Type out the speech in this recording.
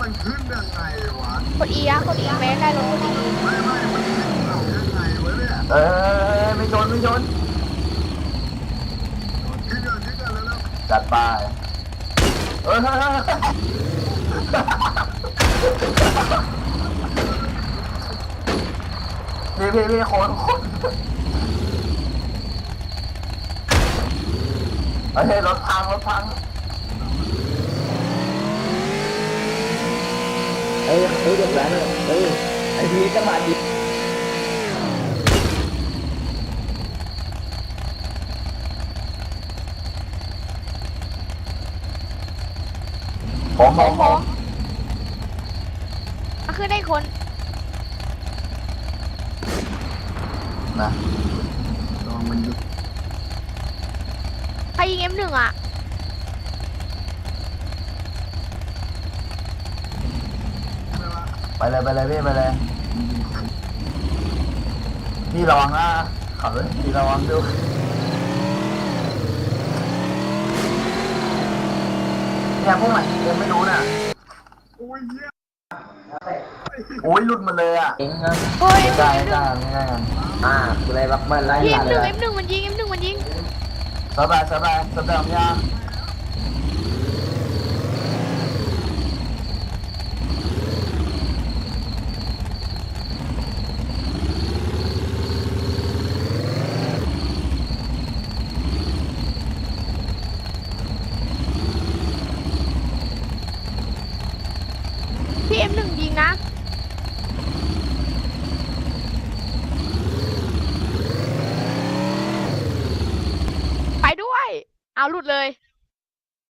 มันขึ้นยังไงวะกดอีอะกดอีแม่ได้รถกดอีไม่ไม่มันขึ้นเอายังไงวะเนี่ยเออไม่ชนไม่ชนขึ้นเดินขึ้นเดินแล้วจัดไปเออพี่พี่พี่โคนโคนเฮ้ยรถพังรถพัง เอ้ยเฮ้ยเด็กแว้นเนี่ยเฮ้ยไอพีจะมาดิผมผโอ้มโหผมมันขึ้นได้คนนะลองมันดูใครยิงเอ็มหนึ่งอะ ไม่ว่า ไปเลยไปเลยพี่ไปเลยพี่ระวังนะขับรถพี่ระวังดูเนี่ยพวกไหนยังไม่รู้น่ะโอ้ยเหี้ยโอ้ยหลุดมาเลยอะเองครับเฮ้ยไม่ได้ไม่ได้ไม่ได้อ่ากูเลยบักมันไล่พี่หเอ็ลามนหนึ่งเลยเอ็มหนึ่งมันยิงเอ็มหนึ่งมันยิงสบายสบายสบายของยา เอาลุดเลย